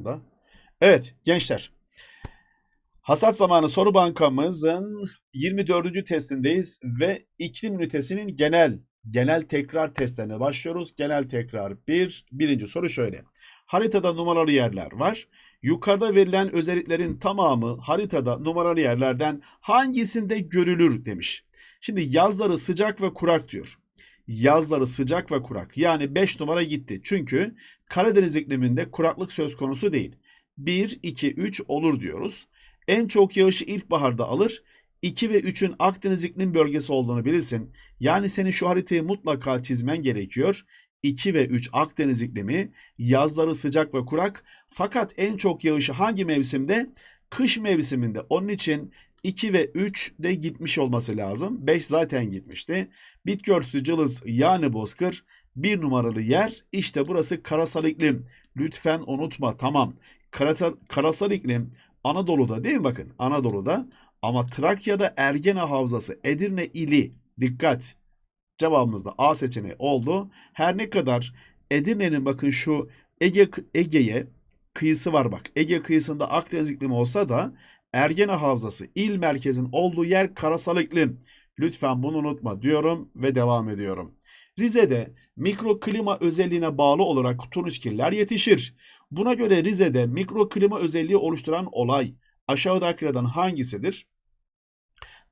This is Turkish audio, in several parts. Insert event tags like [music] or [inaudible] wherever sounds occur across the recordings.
anda. Evet gençler. Hasat zamanı soru bankamızın 24. testindeyiz ve iklim ünitesinin genel genel tekrar testlerine başlıyoruz. Genel tekrar 1. Birinci soru şöyle. Haritada numaralı yerler var. Yukarıda verilen özelliklerin tamamı haritada numaralı yerlerden hangisinde görülür demiş. Şimdi yazları sıcak ve kurak diyor. Yazları sıcak ve kurak. Yani 5 numara gitti. Çünkü Karadeniz ikliminde kuraklık söz konusu değil. 1, 2, 3 olur diyoruz. En çok yağışı ilkbaharda alır. 2 ve 3'ün Akdeniz iklim bölgesi olduğunu bilirsin. Yani senin şu haritayı mutlaka çizmen gerekiyor. 2 ve 3 Akdeniz iklimi, yazları sıcak ve kurak. Fakat en çok yağışı hangi mevsimde? Kış mevsiminde. Onun için 2 ve 3 de gitmiş olması lazım. 5 zaten gitmişti. Bitki örtüsü cılız yani bozkır bir numaralı yer. İşte burası karasal iklim. Lütfen unutma tamam. Karata, karasal iklim Anadolu'da değil mi bakın Anadolu'da ama Trakya'da Ergene Havzası Edirne ili dikkat cevabımız da A seçeneği oldu. Her ne kadar Edirne'nin bakın şu Ege Ege'ye kıyısı var bak. Ege kıyısında Akdeniz iklimi olsa da Ergene Havzası il merkezin olduğu yer karasal iklim. Lütfen bunu unutma diyorum ve devam ediyorum. Rize'de mikroklima özelliğine bağlı olarak turunçgiller yetişir. Buna göre Rize'de mikroklima özelliği oluşturan olay aşağıdakilerden hangisidir?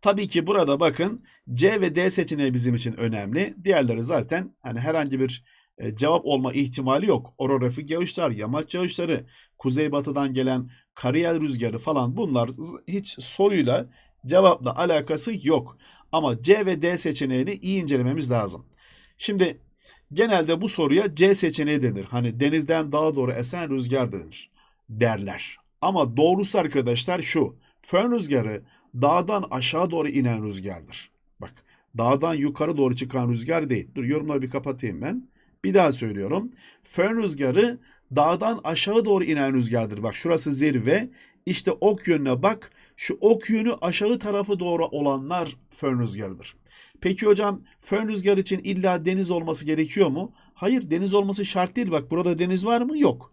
Tabii ki burada bakın C ve D seçeneği bizim için önemli. Diğerleri zaten hani herhangi bir e, cevap olma ihtimali yok. Orografik yağışlar, yamaç yağışları, kuzeybatıdan gelen kariyel rüzgarı falan bunlar hiç soruyla cevapla alakası yok. Ama C ve D seçeneğini iyi incelememiz lazım. Şimdi genelde bu soruya C seçeneği denir. Hani denizden dağa doğru esen rüzgar denir derler. Ama doğrusu arkadaşlar şu. Fön rüzgarı dağdan aşağı doğru inen rüzgardır. Bak dağdan yukarı doğru çıkan rüzgar değil. Dur yorumları bir kapatayım ben. Bir daha söylüyorum. Fön rüzgarı dağdan aşağı doğru inen rüzgardır. Bak şurası zirve. İşte ok yönüne bak. Şu ok yönü aşağı tarafı doğru olanlar fön rüzgarıdır. Peki hocam fön rüzgar için illa deniz olması gerekiyor mu? Hayır deniz olması şart değil. Bak burada deniz var mı? Yok.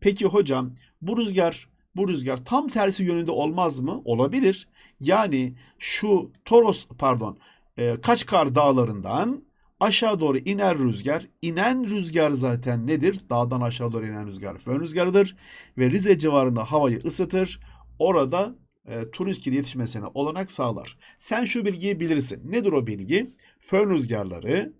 Peki hocam bu rüzgar bu rüzgar tam tersi yönünde olmaz mı? Olabilir. Yani şu Toros pardon e, Kaçkar dağlarından aşağı doğru iner rüzgar. İnen rüzgar zaten nedir? Dağdan aşağı doğru inen rüzgar fön rüzgarıdır. Ve Rize civarında havayı ısıtır. Orada e, turunçgil yetişmesine olanak sağlar. Sen şu bilgiyi bilirsin. Nedir o bilgi? Fön rüzgarları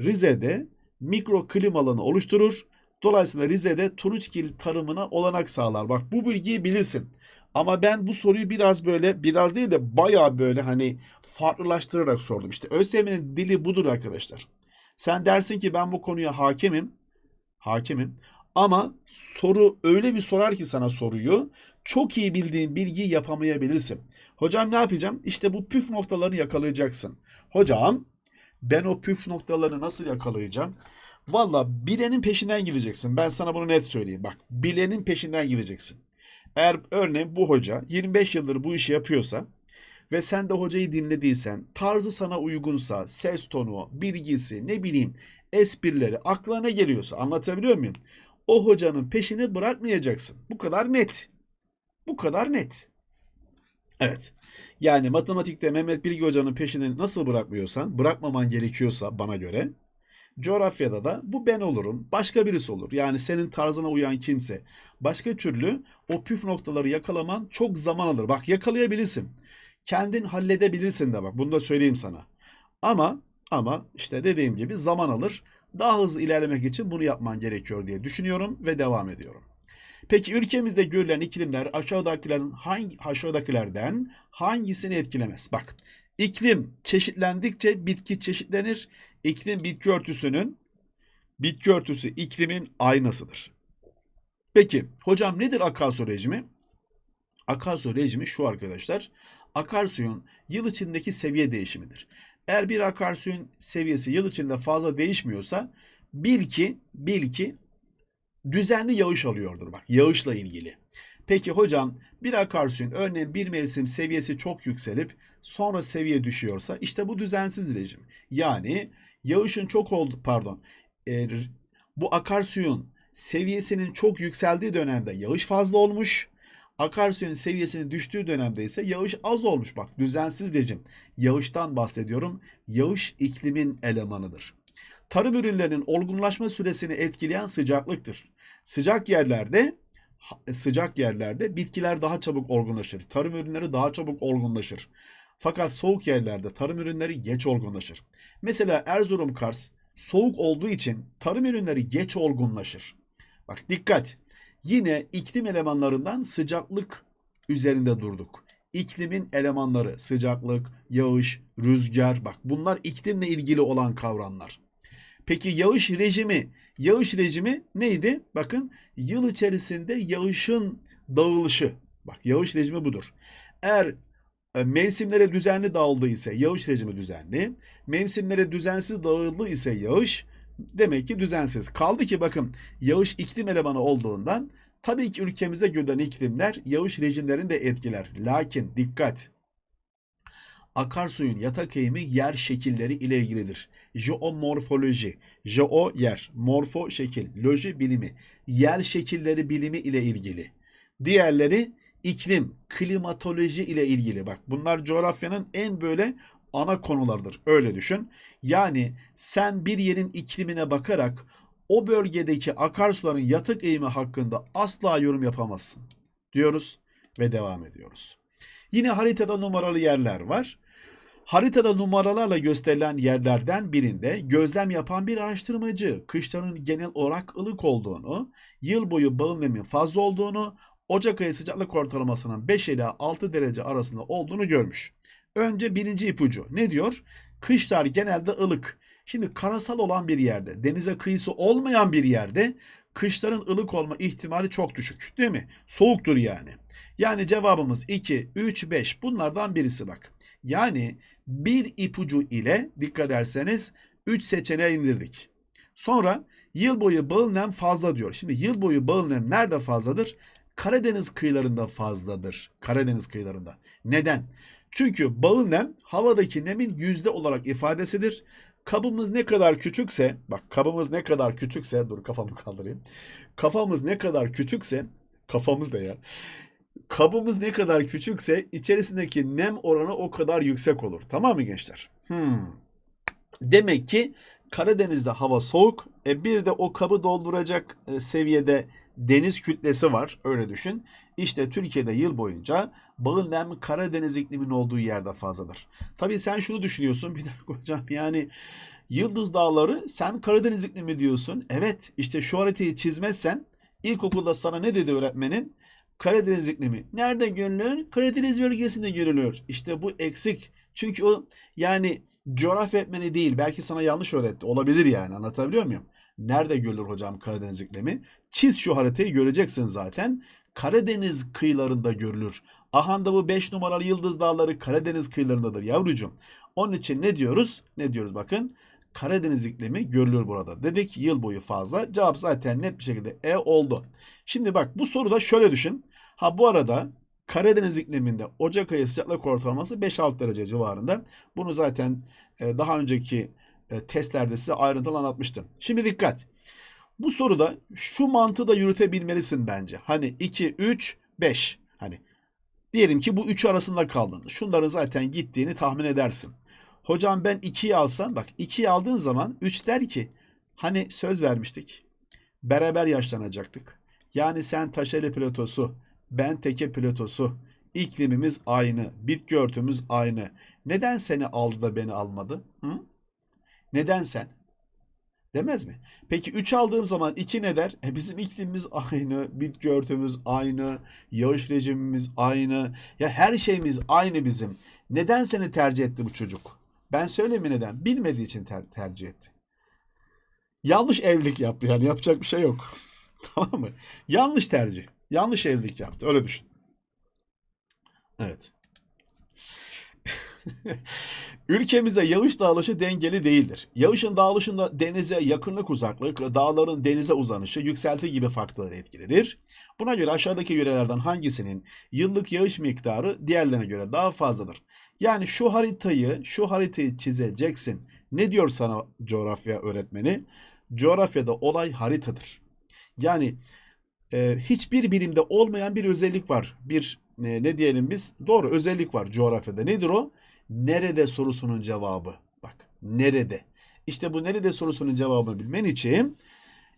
Rize'de mikro klim alanı oluşturur. Dolayısıyla Rize'de turunçgil tarımına olanak sağlar. Bak bu bilgiyi bilirsin. Ama ben bu soruyu biraz böyle biraz değil de bayağı böyle hani farklılaştırarak sordum. İşte ÖSYM'nin dili budur arkadaşlar. Sen dersin ki ben bu konuya hakimim. Hakimim. Ama soru öyle bir sorar ki sana soruyu çok iyi bildiğin bilgiyi yapamayabilirsin. Hocam ne yapacağım? İşte bu püf noktalarını yakalayacaksın. Hocam ben o püf noktalarını nasıl yakalayacağım? Valla bilenin peşinden gideceksin. Ben sana bunu net söyleyeyim. Bak bilenin peşinden gideceksin. Eğer örneğin bu hoca 25 yıldır bu işi yapıyorsa ve sen de hocayı dinlediysen, tarzı sana uygunsa, ses tonu, bilgisi, ne bileyim, esprileri aklına ne geliyorsa anlatabiliyor muyum? O hocanın peşini bırakmayacaksın. Bu kadar net. Bu kadar net. Evet. Yani matematikte Mehmet Bilgi Hoca'nın peşini nasıl bırakmıyorsan, bırakmaman gerekiyorsa bana göre, coğrafyada da bu ben olurum, başka birisi olur. Yani senin tarzına uyan kimse. Başka türlü o püf noktaları yakalaman çok zaman alır. Bak yakalayabilirsin. Kendin halledebilirsin de bak bunu da söyleyeyim sana. Ama ama işte dediğim gibi zaman alır. Daha hızlı ilerlemek için bunu yapman gerekiyor diye düşünüyorum ve devam ediyorum. Peki ülkemizde görülen iklimler aşağıdakilerin hangi aşağıdakilerden hangisini etkilemez? Bak iklim çeşitlendikçe bitki çeşitlenir. İklim bitki örtüsünün bitki örtüsü iklimin aynasıdır. Peki hocam nedir akarsu rejimi? Akarsu rejimi şu arkadaşlar. Akarsuyun yıl içindeki seviye değişimidir. Eğer bir akarsuyun seviyesi yıl içinde fazla değişmiyorsa bil ki bil ki düzenli yağış alıyordur bak yağışla ilgili. Peki hocam bir akarsuyun örneğin bir mevsim seviyesi çok yükselip sonra seviye düşüyorsa işte bu düzensiz rejim. Yani yağışın çok oldu pardon e, bu akarsuyun seviyesinin çok yükseldiği dönemde yağış fazla olmuş. Akarsuyun seviyesinin düştüğü dönemde ise yağış az olmuş. Bak düzensiz rejim. Yağıştan bahsediyorum. Yağış iklimin elemanıdır. Tarım ürünlerinin olgunlaşma süresini etkileyen sıcaklıktır. Sıcak yerlerde sıcak yerlerde bitkiler daha çabuk olgunlaşır. Tarım ürünleri daha çabuk olgunlaşır. Fakat soğuk yerlerde tarım ürünleri geç olgunlaşır. Mesela Erzurum Kars soğuk olduğu için tarım ürünleri geç olgunlaşır. Bak dikkat. Yine iklim elemanlarından sıcaklık üzerinde durduk. İklimin elemanları sıcaklık, yağış, rüzgar bak bunlar iklimle ilgili olan kavramlar. Peki yağış rejimi, yağış rejimi neydi? Bakın yıl içerisinde yağışın dağılışı. Bak yağış rejimi budur. Eğer mevsimlere düzenli dağıldı ise yağış rejimi düzenli. Mevsimlere düzensiz dağıldı ise yağış demek ki düzensiz. Kaldı ki bakın yağış iklim elemanı olduğundan tabii ki ülkemize görülen iklimler yağış rejimlerini de etkiler. Lakin dikkat akarsuyun yatak eğimi yer şekilleri ile ilgilidir. Jeomorfoloji, jeo yer, morfo şekil, loji bilimi, yer şekilleri bilimi ile ilgili. Diğerleri iklim, klimatoloji ile ilgili. Bak bunlar coğrafyanın en böyle ana konulardır. Öyle düşün. Yani sen bir yerin iklimine bakarak o bölgedeki akarsuların yatık eğimi hakkında asla yorum yapamazsın. Diyoruz ve devam ediyoruz. Yine haritada numaralı yerler var. Haritada numaralarla gösterilen yerlerden birinde gözlem yapan bir araştırmacı kışların genel olarak ılık olduğunu, yıl boyu bağın nemin fazla olduğunu, Ocak ayı sıcaklık ortalamasının 5 ila 6 derece arasında olduğunu görmüş. Önce birinci ipucu ne diyor? Kışlar genelde ılık. Şimdi karasal olan bir yerde, denize kıyısı olmayan bir yerde kışların ılık olma ihtimali çok düşük. Değil mi? Soğuktur yani. Yani cevabımız 2, 3, 5 bunlardan birisi bak. Yani bir ipucu ile dikkat ederseniz 3 seçeneğe indirdik. Sonra yıl boyu bağıl nem fazla diyor. Şimdi yıl boyu bağıl nem nerede fazladır? Karadeniz kıyılarında fazladır. Karadeniz kıyılarında. Neden? Çünkü bağıl nem havadaki nemin yüzde olarak ifadesidir. Kabımız ne kadar küçükse, bak kabımız ne kadar küçükse, dur kafamı kaldırayım. Kafamız ne kadar küçükse, kafamız da ya. Kabımız ne kadar küçükse içerisindeki nem oranı o kadar yüksek olur. Tamam mı gençler? Hmm. Demek ki Karadeniz'de hava soğuk. E bir de o kabı dolduracak e, seviyede deniz kütlesi var. Öyle düşün. İşte Türkiye'de yıl boyunca bağın nem Karadeniz ikliminin olduğu yerde fazladır. Tabii sen şunu düşünüyorsun. Bir dakika hocam yani Yıldız Dağları sen Karadeniz iklimi diyorsun. Evet işte şu haritayı çizmezsen ilkokulda sana ne dedi öğretmenin? Karadeniz iklimi. Nerede görülür? Karadeniz bölgesinde görülür. İşte bu eksik. Çünkü o yani coğrafya öğretmeni değil. Belki sana yanlış öğretti. Olabilir yani. Anlatabiliyor muyum? Nerede görülür hocam Karadeniz iklimi? Çiz şu haritayı göreceksin zaten. Karadeniz kıyılarında görülür. Ahanda bu 5 numaralı Yıldız Dağları Karadeniz kıyılarındadır yavrucuğum. Onun için ne diyoruz? Ne diyoruz bakın. Karadeniz iklimi görülür burada. Dedik yıl boyu fazla. Cevap zaten net bir şekilde E oldu. Şimdi bak bu soruda şöyle düşün. Ha bu arada Karadeniz ikliminde Ocak ayı sıcaklık ortalaması 5-6 derece civarında. Bunu zaten e, daha önceki e, testlerde size ayrıntılı anlatmıştım. Şimdi dikkat. Bu soruda şu mantığı da yürütebilmelisin bence. Hani 2, 3, 5. Hani diyelim ki bu 3 arasında kaldın. Şunların zaten gittiğini tahmin edersin. Hocam ben 2'yi alsam bak 2'yi aldığın zaman 3 der ki hani söz vermiştik. Beraber yaşlanacaktık. Yani sen Taşeli platosu, ben Teke platosu, iklimimiz aynı, bitki örtümüz aynı. Neden seni aldı da beni almadı? Hı? Neden sen? Demez mi? Peki 3 aldığım zaman 2 ne der? E bizim iklimimiz aynı, bitki örtümüz aynı, yağış rejimimiz aynı. Ya her şeyimiz aynı bizim. Neden seni tercih etti bu çocuk? Ben söyleyeyim mi neden? Bilmediği için ter- tercih etti. Yanlış evlilik yaptı yani yapacak bir şey yok. [laughs] tamam mı? Yanlış tercih. Yanlış evlilik yaptı. Öyle düşün. Evet. [laughs] Ülkemizde yağış dağılışı dengeli değildir. Yağışın dağılışında denize yakınlık uzaklık, dağların denize uzanışı, yükselti gibi faktörler etkilidir. Buna göre aşağıdaki yörelerden hangisinin yıllık yağış miktarı diğerlerine göre daha fazladır? Yani şu haritayı, şu haritayı çizeceksin. Ne diyor sana coğrafya öğretmeni? Coğrafyada olay haritadır. Yani e, hiçbir bilimde olmayan bir özellik var. Bir e, ne diyelim biz? Doğru özellik var coğrafyada. Nedir o? Nerede sorusunun cevabı. Bak nerede? İşte bu nerede sorusunun cevabını bilmen için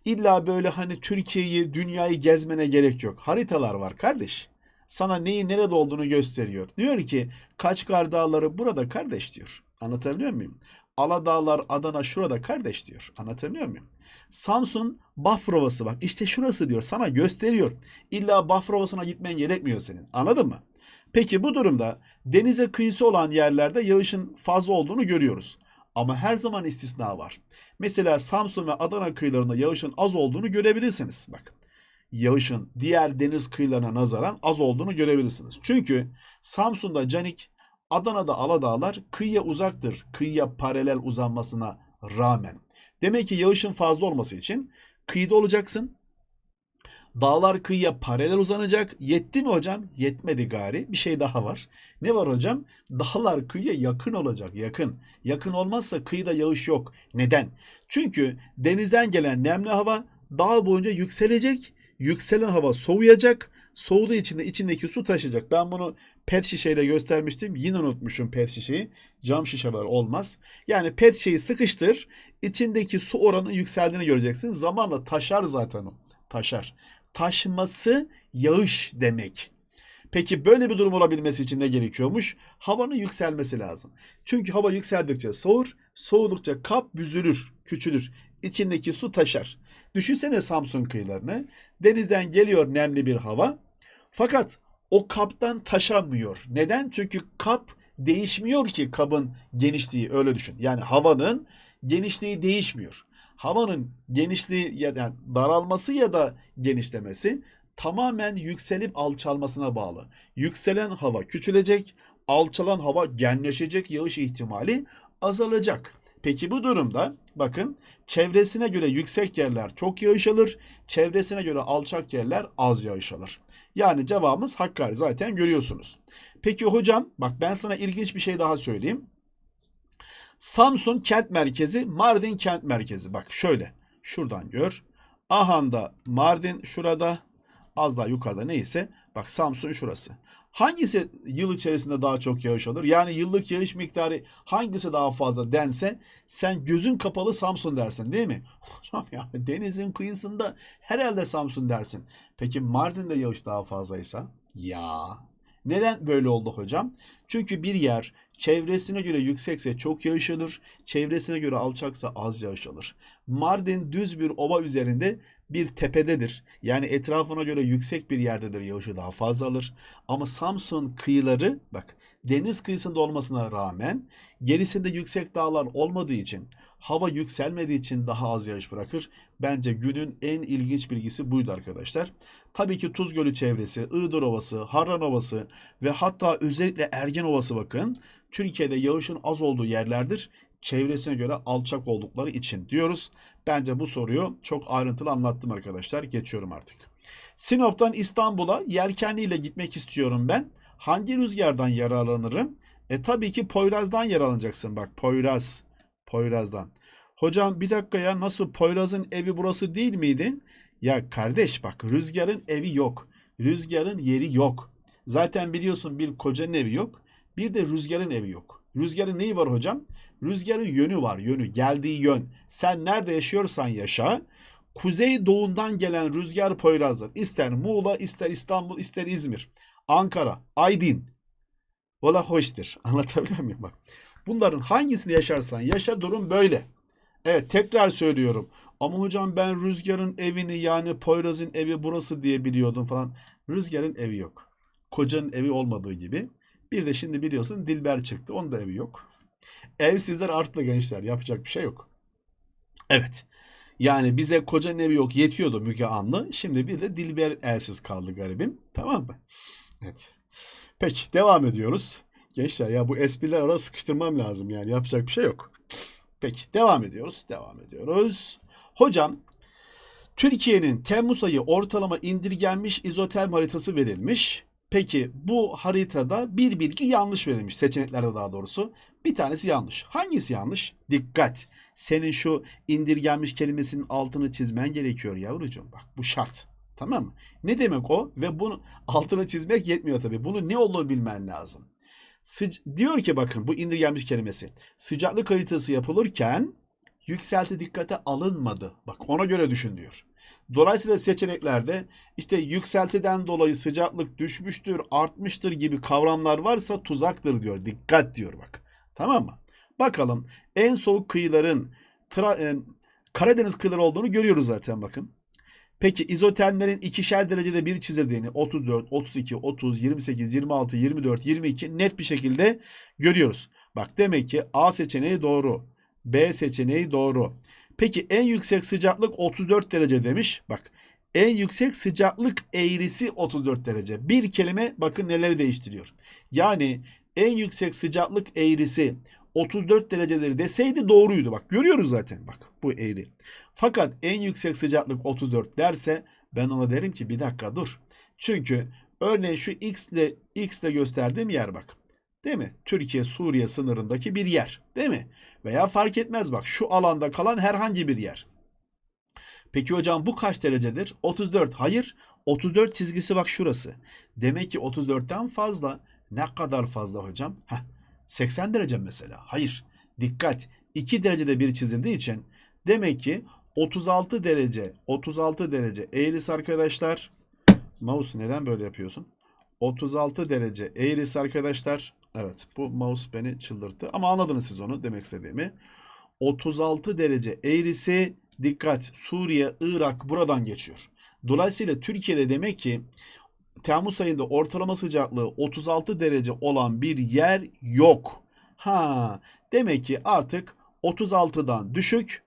illa böyle hani Türkiye'yi, dünyayı gezmene gerek yok. Haritalar var kardeş. Sana neyin nerede olduğunu gösteriyor. Diyor ki Kaçkar Dağları burada kardeş diyor. Anlatabiliyor muyum? Aladağlar Adana şurada kardeş diyor. Anlatabiliyor muyum? Samsun Bafrovası bak işte şurası diyor sana gösteriyor. İlla Bafrovası'na gitmen gerekmiyor senin. Anladın mı? Peki bu durumda denize kıyısı olan yerlerde yağışın fazla olduğunu görüyoruz. Ama her zaman istisna var. Mesela Samsun ve Adana kıyılarında yağışın az olduğunu görebilirsiniz. Bak yağışın diğer deniz kıyılarına nazaran az olduğunu görebilirsiniz. Çünkü Samsun'da Canik, Adana'da Aladağlar kıyıya uzaktır. Kıyıya paralel uzanmasına rağmen. Demek ki yağışın fazla olması için kıyıda olacaksın. Dağlar kıyıya paralel uzanacak. Yetti mi hocam? Yetmedi gari. Bir şey daha var. Ne var hocam? Dağlar kıyıya yakın olacak. Yakın. Yakın olmazsa kıyıda yağış yok. Neden? Çünkü denizden gelen nemli hava dağ boyunca yükselecek. Yükselen hava soğuyacak. Soğuduğu için de içindeki su taşıyacak. Ben bunu pet şişeyle göstermiştim. Yine unutmuşum pet şişeyi. Cam şişe var olmaz. Yani pet şişeyi sıkıştır. İçindeki su oranı yükseldiğini göreceksin. Zamanla taşar zaten o. Taşar. Taşması yağış demek. Peki böyle bir durum olabilmesi için ne gerekiyormuş? Havanın yükselmesi lazım. Çünkü hava yükseldikçe soğur, soğudukça kap büzülür, küçülür. İçindeki su taşar. Düşünsene Samsun kıyılarını. Denizden geliyor nemli bir hava. Fakat o kaptan taşamıyor. Neden? Çünkü kap değişmiyor ki kabın genişliği öyle düşün. Yani havanın genişliği değişmiyor. Havanın genişliği ya da daralması ya da genişlemesi tamamen yükselip alçalmasına bağlı. Yükselen hava küçülecek, alçalan hava genleşecek, yağış ihtimali azalacak. Peki bu durumda bakın çevresine göre yüksek yerler çok yağış alır, çevresine göre alçak yerler az yağış alır. Yani cevabımız Hakkari zaten görüyorsunuz. Peki hocam bak ben sana ilginç bir şey daha söyleyeyim. Samsun kent merkezi, Mardin kent merkezi. Bak şöyle şuradan gör. Ahanda Mardin şurada az daha yukarıda neyse bak Samsun şurası. Hangisi yıl içerisinde daha çok yağış alır? Yani yıllık yağış miktarı hangisi daha fazla dense sen gözün kapalı Samsun dersin değil mi? [laughs] Hocam ya denizin kıyısında herhalde Samsun dersin. Peki Mardin'de yağış daha fazlaysa? Ya neden böyle oldu hocam? Çünkü bir yer çevresine göre yüksekse çok yağış alır, çevresine göre alçaksa az yağış alır. Mardin düz bir ova üzerinde bir tepededir. Yani etrafına göre yüksek bir yerdedir yağışı daha fazla alır. Ama Samsun kıyıları bak deniz kıyısında olmasına rağmen gerisinde yüksek dağlar olmadığı için hava yükselmediği için daha az yağış bırakır. Bence günün en ilginç bilgisi buydu arkadaşlar. Tabii ki Tuz Gölü çevresi, Iğdır Ovası, Harran Ovası ve hatta özellikle Ergen Ovası bakın. Türkiye'de yağışın az olduğu yerlerdir çevresine göre alçak oldukları için diyoruz. Bence bu soruyu çok ayrıntılı anlattım arkadaşlar. Geçiyorum artık. Sinop'tan İstanbul'a yelkenliyle gitmek istiyorum ben. Hangi rüzgardan yararlanırım? E tabii ki Poyraz'dan yararlanacaksın bak Poyraz. Poyraz'dan. Hocam bir dakika ya nasıl Poyraz'ın evi burası değil miydi? Ya kardeş bak rüzgarın evi yok. Rüzgarın yeri yok. Zaten biliyorsun bir kocanın evi yok. Bir de rüzgarın evi yok. Rüzgarın neyi var hocam? Rüzgarın yönü var, yönü, geldiği yön. Sen nerede yaşıyorsan yaşa, kuzey doğundan gelen rüzgar Poyraz'dır. İster Muğla, ister İstanbul, ister İzmir, Ankara, Aydın. Ola hoştur. [laughs] Anlatabiliyor muyum bak? Bunların hangisini yaşarsan yaşa durum böyle. Evet tekrar söylüyorum. Ama hocam ben Rüzgar'ın evini yani Poyraz'ın evi burası diye biliyordum falan. Rüzgar'ın evi yok. Kocanın evi olmadığı gibi. Bir de şimdi biliyorsun Dilber çıktı. Onun da evi yok. Evsizler arttı gençler. Yapacak bir şey yok. Evet. Yani bize kocanın evi yok yetiyordu Müge Anlı. Şimdi bir de Dilber evsiz kaldı garibim. Tamam mı? Evet. Peki devam ediyoruz. Gençler ya bu espriler ara sıkıştırmam lazım yani yapacak bir şey yok. Peki devam ediyoruz. Devam ediyoruz. Hocam Türkiye'nin Temmuz ayı ortalama indirgenmiş izoterm haritası verilmiş. Peki bu haritada bir bilgi yanlış verilmiş seçeneklerde daha doğrusu. Bir tanesi yanlış. Hangisi yanlış? Dikkat. senin şu indirgenmiş kelimesinin altını çizmen gerekiyor yavrucuğum. Bak bu şart. Tamam mı? Ne demek o? Ve bunu [laughs] altını çizmek yetmiyor tabii. Bunun ne olduğunu bilmen lazım. Sıc- diyor ki bakın bu indirgenmiş kelimesi. Sıcaklık haritası yapılırken yükselti dikkate alınmadı. Bak ona göre düşün diyor. Dolayısıyla seçeneklerde işte yükseltiden dolayı sıcaklık düşmüştür, artmıştır gibi kavramlar varsa tuzaktır diyor. Dikkat diyor bak. Tamam mı? Bakalım en soğuk kıyıların Tra- e, Karadeniz kıyıları olduğunu görüyoruz zaten bakın. Peki izotermlerin ikişer derecede bir çizildiğini 34, 32, 30, 28, 26, 24, 22 net bir şekilde görüyoruz. Bak demek ki A seçeneği doğru. B seçeneği doğru. Peki en yüksek sıcaklık 34 derece demiş. Bak en yüksek sıcaklık eğrisi 34 derece. Bir kelime bakın neleri değiştiriyor. Yani en yüksek sıcaklık eğrisi 34 dereceleri deseydi doğruydu. Bak görüyoruz zaten bak bu eğri. Fakat en yüksek sıcaklık 34 derse ben ona derim ki bir dakika dur. Çünkü örneğin şu x ile x ile gösterdiğim yer bak. Değil mi? Türkiye Suriye sınırındaki bir yer. Değil mi? Veya fark etmez bak şu alanda kalan herhangi bir yer. Peki hocam bu kaç derecedir? 34. Hayır. 34 çizgisi bak şurası. Demek ki 34'ten fazla. Ne kadar fazla hocam? Heh, 80 derece mesela. Hayır. Dikkat. 2 derecede bir çizildiği için demek ki 36 derece 36 derece eğrisi arkadaşlar. Mouse neden böyle yapıyorsun? 36 derece eğrisi arkadaşlar. Evet bu mouse beni çıldırttı ama anladınız siz onu demek istediğimi. 36 derece eğrisi dikkat Suriye, Irak buradan geçiyor. Dolayısıyla Türkiye'de demek ki Temmuz ayında ortalama sıcaklığı 36 derece olan bir yer yok. Ha, demek ki artık 36'dan düşük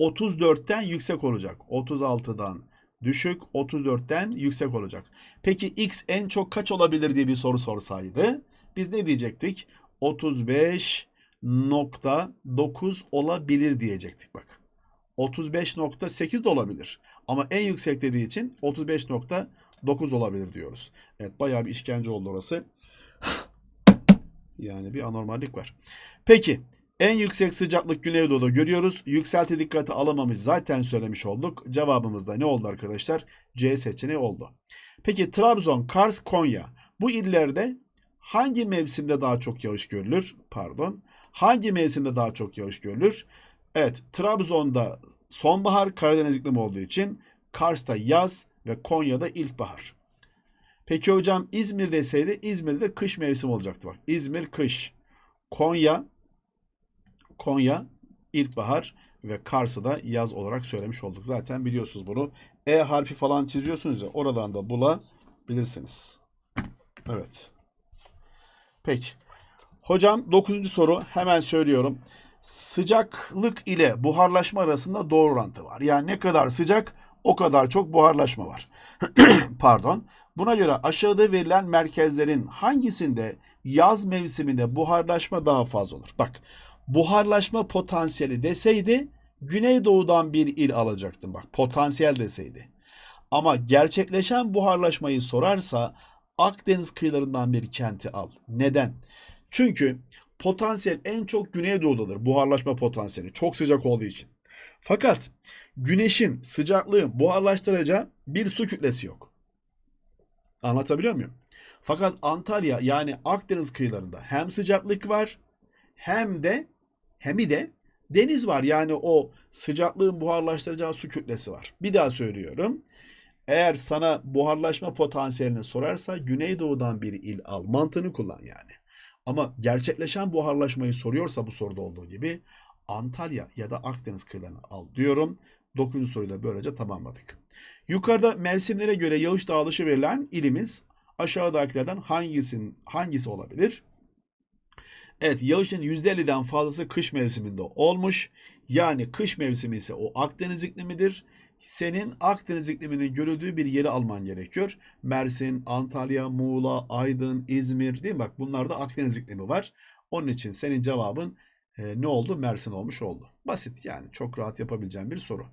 34'ten yüksek olacak. 36'dan düşük 34'ten yüksek olacak. Peki x en çok kaç olabilir diye bir soru sorsaydı biz ne diyecektik? 35.9 olabilir diyecektik bak. 35.8 de olabilir. Ama en yüksek dediği için 35.9 olabilir diyoruz. Evet bayağı bir işkence oldu orası. [sighs] Yani bir anormallik var. Peki en yüksek sıcaklık Güneydoğu'da görüyoruz. Yükselti dikkate alamamış zaten söylemiş olduk. Cevabımız da ne oldu arkadaşlar? C seçeneği oldu. Peki Trabzon, Kars, Konya. Bu illerde hangi mevsimde daha çok yağış görülür? Pardon. Hangi mevsimde daha çok yağış görülür? Evet, Trabzon'da sonbahar, Karadeniz iklimi olduğu için Kars'ta yaz ve Konya'da ilkbahar. Peki hocam İzmir deseydi İzmir'de kış mevsimi olacaktı bak. İzmir kış. Konya Konya ilkbahar ve Kars'ı da yaz olarak söylemiş olduk. Zaten biliyorsunuz bunu. E harfi falan çiziyorsunuz ya oradan da bulabilirsiniz. Evet. Peki. Hocam 9. soru hemen söylüyorum. Sıcaklık ile buharlaşma arasında doğru orantı var. Yani ne kadar sıcak o kadar çok buharlaşma var. [clears throat] Pardon. Buna göre aşağıda verilen merkezlerin hangisinde yaz mevsiminde buharlaşma daha fazla olur? Bak buharlaşma potansiyeli deseydi Güneydoğu'dan bir il alacaktım bak potansiyel deseydi. Ama gerçekleşen buharlaşmayı sorarsa Akdeniz kıyılarından bir kenti al. Neden? Çünkü potansiyel en çok Güneydoğu'dadır buharlaşma potansiyeli çok sıcak olduğu için. Fakat güneşin sıcaklığı buharlaştıracağı bir su kütlesi yok. Anlatabiliyor muyum? Fakat Antalya yani Akdeniz kıyılarında hem sıcaklık var hem de hemi de deniz var. Yani o sıcaklığın buharlaştıracağı su kütlesi var. Bir daha söylüyorum. Eğer sana buharlaşma potansiyelini sorarsa Güneydoğu'dan bir il al. Mantığını kullan yani. Ama gerçekleşen buharlaşmayı soruyorsa bu soruda olduğu gibi Antalya ya da Akdeniz kıyılarını al diyorum. 9. soruyu da böylece tamamladık. Yukarıda mevsimlere göre yağış dağılışı verilen ilimiz aşağıdakilerden hangisinin hangisi olabilir? Evet yağışın %50'den fazlası kış mevsiminde olmuş. Yani kış mevsimi ise o Akdeniz iklimidir. Senin Akdeniz ikliminin görüldüğü bir yeri alman gerekiyor. Mersin, Antalya, Muğla, Aydın, İzmir değil mi? Bak bunlarda Akdeniz iklimi var. Onun için senin cevabın e, ne oldu? Mersin olmuş oldu. Basit yani çok rahat yapabileceğim bir soru.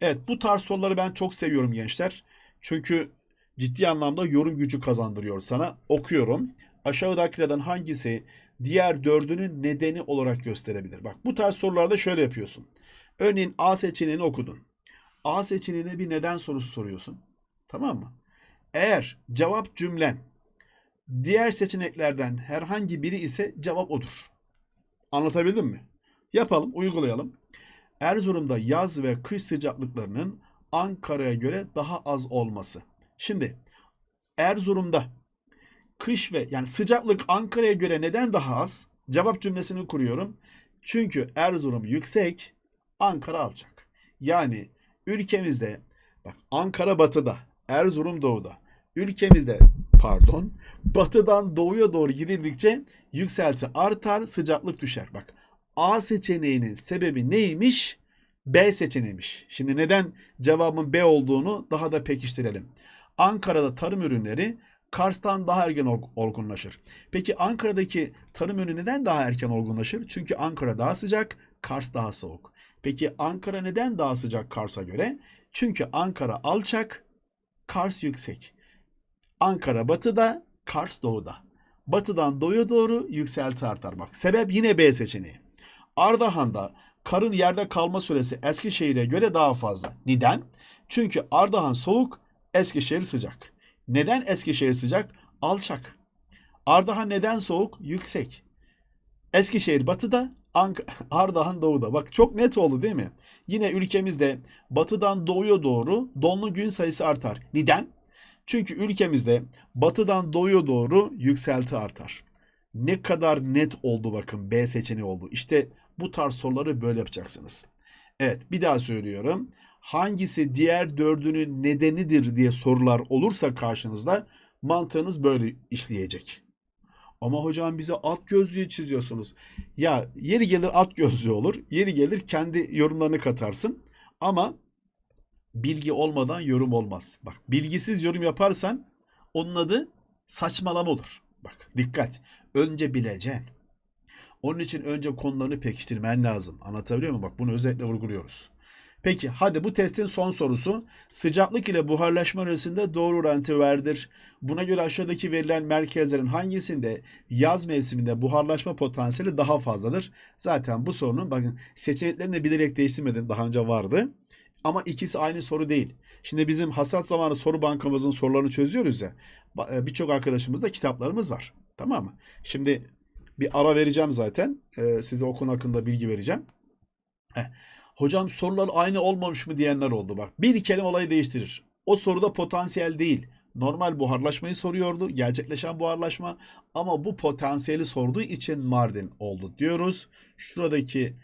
Evet bu tarz soruları ben çok seviyorum gençler. Çünkü ciddi anlamda yorum gücü kazandırıyor sana. Okuyorum, aşağıdakilerden hangisi diğer dördünün nedeni olarak gösterebilir? Bak bu tarz sorularda şöyle yapıyorsun. Örneğin A seçeneğini okudun. A seçeneğine bir neden sorusu soruyorsun. Tamam mı? Eğer cevap cümlen diğer seçeneklerden herhangi biri ise cevap odur. Anlatabildim mi? Yapalım, uygulayalım. Erzurum'da yaz ve kış sıcaklıklarının Ankara'ya göre daha az olması. Şimdi Erzurum'da kış ve yani sıcaklık Ankara'ya göre neden daha az? Cevap cümlesini kuruyorum. Çünkü Erzurum yüksek, Ankara alçak. Yani ülkemizde bak Ankara batıda, Erzurum doğuda. Ülkemizde pardon, batıdan doğuya doğru gidildikçe yükselti artar, sıcaklık düşer. Bak A seçeneğinin sebebi neymiş? B seçeneğiymiş. Şimdi neden cevabın B olduğunu daha da pekiştirelim. Ankara'da tarım ürünleri Kars'tan daha erken ol- olgunlaşır. Peki Ankara'daki tarım ürünü neden daha erken olgunlaşır? Çünkü Ankara daha sıcak, Kars daha soğuk. Peki Ankara neden daha sıcak Kars'a göre? Çünkü Ankara alçak, Kars yüksek. Ankara batıda, Kars doğuda. Batıdan doğuya doğru yükselti artar. Bak sebep yine B seçeneği. Ardahan'da karın yerde kalma süresi Eskişehir'e göre daha fazla. Neden? Çünkü Ardahan soğuk, Eskişehir sıcak. Neden Eskişehir sıcak? Alçak. Ardahan neden soğuk? Yüksek. Eskişehir batıda, Ank [laughs] Ardahan doğuda. Bak çok net oldu değil mi? Yine ülkemizde batıdan doğuya doğru donlu gün sayısı artar. Neden? Çünkü ülkemizde batıdan doğuya doğru yükselti artar. Ne kadar net oldu bakın B seçeneği oldu. İşte bu tarz soruları böyle yapacaksınız. Evet bir daha söylüyorum. Hangisi diğer dördünün nedenidir diye sorular olursa karşınızda mantığınız böyle işleyecek. Ama hocam bize at gözlüğü çiziyorsunuz. Ya yeri gelir at gözlüğü olur. Yeri gelir kendi yorumlarını katarsın. Ama bilgi olmadan yorum olmaz. Bak bilgisiz yorum yaparsan onun adı saçmalama olur. Bak dikkat. Önce bileceksin. Onun için önce konularını pekiştirmen lazım. Anlatabiliyor muyum? Bak bunu özellikle vurguluyoruz. Peki hadi bu testin son sorusu. Sıcaklık ile buharlaşma arasında doğru orantı vardır. Buna göre aşağıdaki verilen merkezlerin hangisinde yaz mevsiminde buharlaşma potansiyeli daha fazladır? Zaten bu sorunun bakın seçeneklerini de bilerek değiştirmedim. Daha önce vardı. Ama ikisi aynı soru değil. Şimdi bizim hasat zamanı soru bankamızın sorularını çözüyoruz ya. E, Birçok arkadaşımızda kitaplarımız var. Tamam mı? Şimdi bir ara vereceğim zaten. Ee, size o konu hakkında bilgi vereceğim. Heh. Hocam sorular aynı olmamış mı diyenler oldu bak. Bir kelime olayı değiştirir. O soruda potansiyel değil. Normal buharlaşmayı soruyordu. Gerçekleşen buharlaşma. Ama bu potansiyeli sorduğu için Mardin oldu diyoruz. Şuradaki